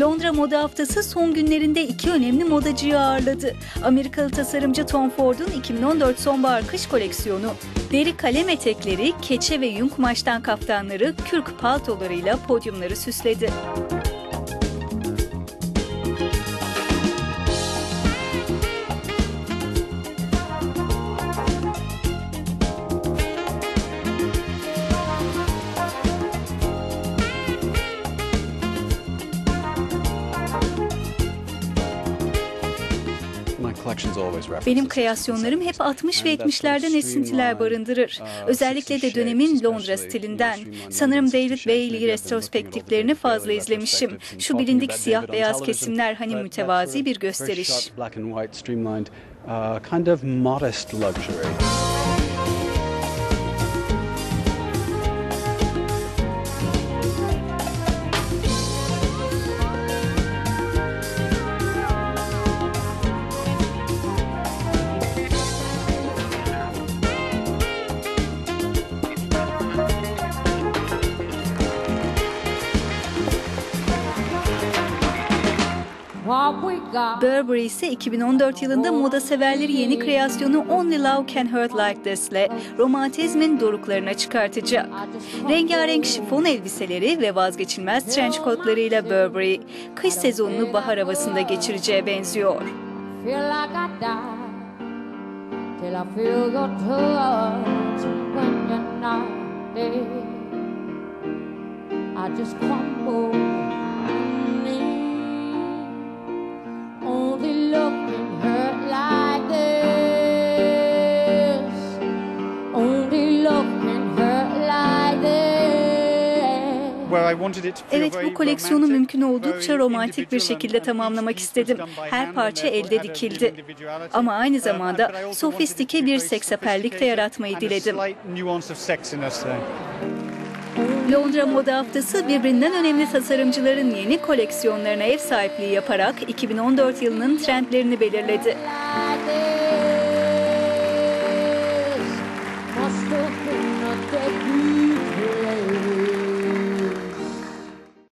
Londra Moda Haftası son günlerinde iki önemli modacıyı ağırladı. Amerikalı tasarımcı Tom Ford'un 2014 sonbahar kış koleksiyonu, deri kalem etekleri, keçe ve yün kumaştan kaftanları, kürk paltolarıyla podyumları süsledi. Benim kreasyonlarım hep 60 ve 70'lerden esintiler barındırır. Özellikle de dönemin Londra stilinden. Sanırım David Bailey retrospektiflerini fazla izlemişim. Şu bilindik siyah beyaz kesimler hani mütevazi bir gösteriş. Burberry ise 2014 yılında moda severleri yeni kreasyonu Only Love Can Hurt Like This ile romantizmin doruklarına çıkartacak. Rengarenk şifon elbiseleri ve vazgeçilmez trench coatlarıyla Burberry, kış sezonunu bahar havasında geçireceğe benziyor. I just crumble Evet bu koleksiyonu mümkün oldukça romantik bir şekilde tamamlamak istedim. Her parça elde dikildi. Ama aynı zamanda sofistike bir seksapellik de yaratmayı diledim. Londra Moda Haftası birbirinden önemli tasarımcıların yeni koleksiyonlarına ev sahipliği yaparak 2014 yılının trendlerini belirledi.